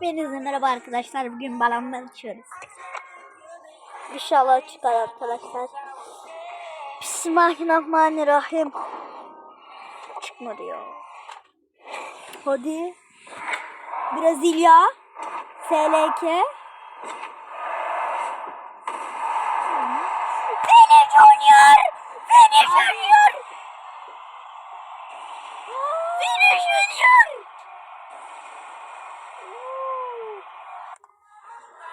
Hepinize merhaba arkadaşlar. Bugün balondan açıyoruz. İnşallah çıkar arkadaşlar. Bismillahirrahmanirrahim. Çıkmadı ya. Hadi. Brezilya. SLK. Vini Junior. Vini Junior. Vini Junior.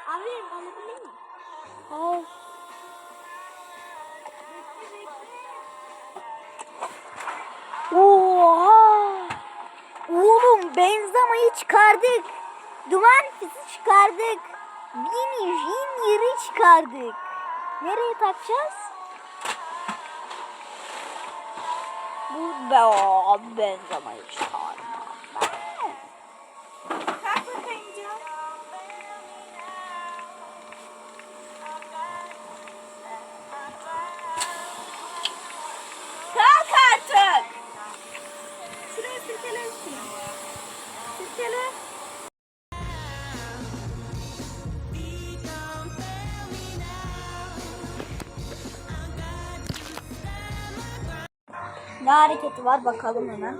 Abi alabilir miyim? Al. Oha! Oğlum Benzema'yı çıkardık. Duman fisi çıkardık. Vini Junior'ı çıkardık. Nereye takacağız? Bu be o Benzema'yı çıkardık. Sirkele üstüne. Sirkele. Ne hareketi var bakalım hemen.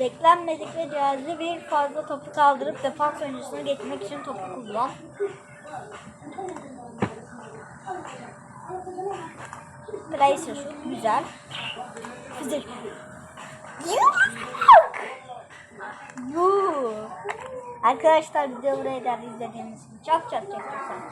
Beklenmedik ve cihazlı bir fazla topu kaldırıp defans oyuncusunu geçmek için topu kullan. Şut güzel. Yok. Yok. Arkadaşlar videoyu buraya kadar izlediğiniz için çok çok teşekkür ederim.